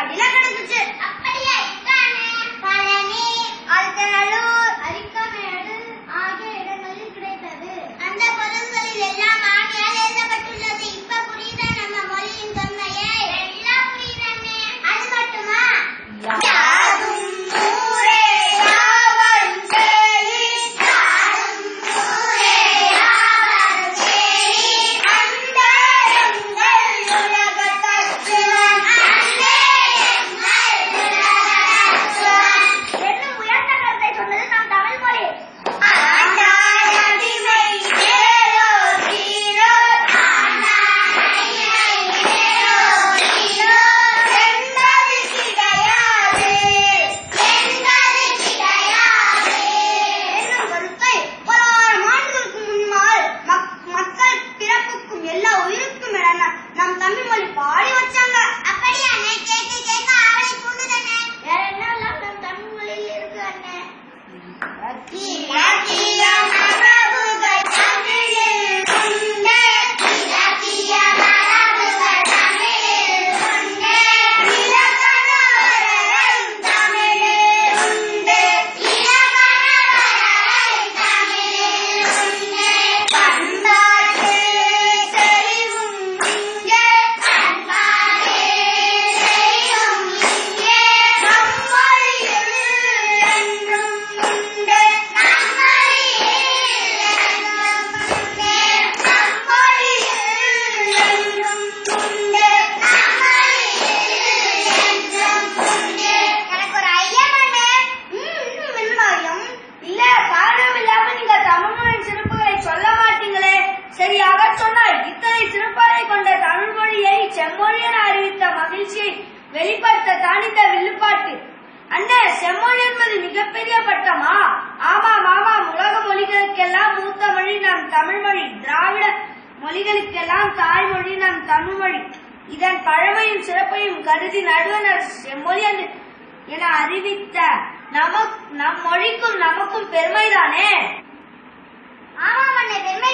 விழுக்காட்டில கிடந்துச்சு அப்படியே பழனி அடுத்த ஆகிய இடங்களில் கிடைத்தது. அந்த பொருள்களில் எல்லாம் ஆகிய அவர் சொன்னார் இத்தனை சிறப்பறை கொண்ட தமிழ் மொழியை செம்மொழியன் அறிவித்த மகிழ்ச்சியை வெளிப்படுத்த தானித்த வில்லுப்பாட்டு. அண்ணே செம்மொழி என்பது மிகப்பெரிய பட்டமா? ஆமாம் ஆமாம் உலக மொழிகளுக்கெல்லாம் மூத்த மொழி நம் தமிழ்மொழி. திராவிட மொழிகளுக்கெல்லாம் தாய்மொழி நம் தமிழ்மொழி. இதன் பழமையும் சிறப்பையும் கருதி நடுவனர் செம்மொழி என அறிவித்த நமக் நம் மொழிக்கும் நமக்கும் பெருமைதானே? ஆமாம் அண்ணே பெருமை